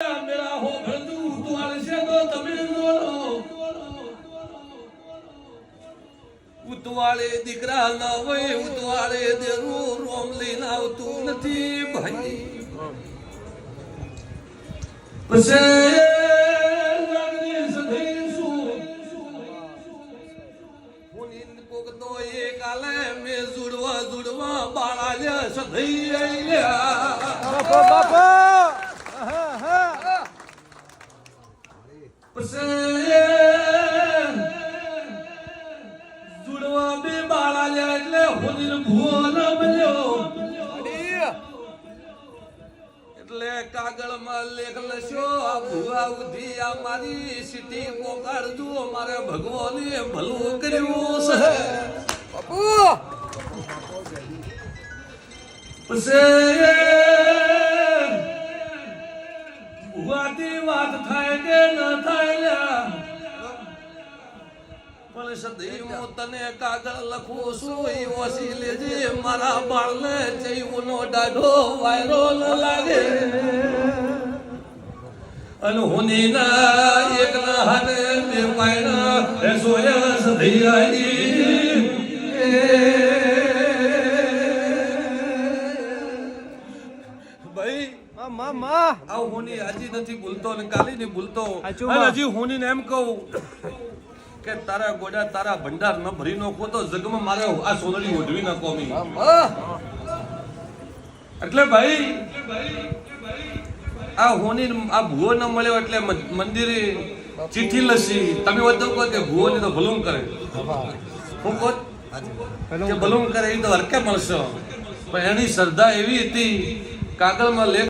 મેરા ઉતવાળે દીકરા ના હોય ઉતવાળે દેરું રોમ લઈને આવતું નથી ભાઈ. પછી લાગણી બાળા સધઈ આલ્યા બાપા બાપા હા હા જુડવા બે બાળા લ્યા એટલે ન એટલે કાગળમાં લેખ આ ભૂવા ઉધી આ મારી સીટી પોકાડજો મારે ભગવાને ભલું કર્યું છે. પછી ભૂવાથી વાત થાય કે ન થાય પણ સદી હું તને કાગળ લખું છું વસી લેજે મારા બાળને જૈવનો ડાઢો વાયરો ન લાગે. અને હોની ના એક ના હાથે બે પાયણા એ સોયા ભાઈ મા મા મા આ હોની એટલે ભાઈ મળ્યો એટલે મંદિરે ચીઠી લસી તમે વધુ કહો કે ભૂવો ને તો ભલું કરે. હું કહો ભલું કરે એ તો હરકે મળશો. પણ એની શ્રદ્ધા એવી હતી, કાગળમાં લેખ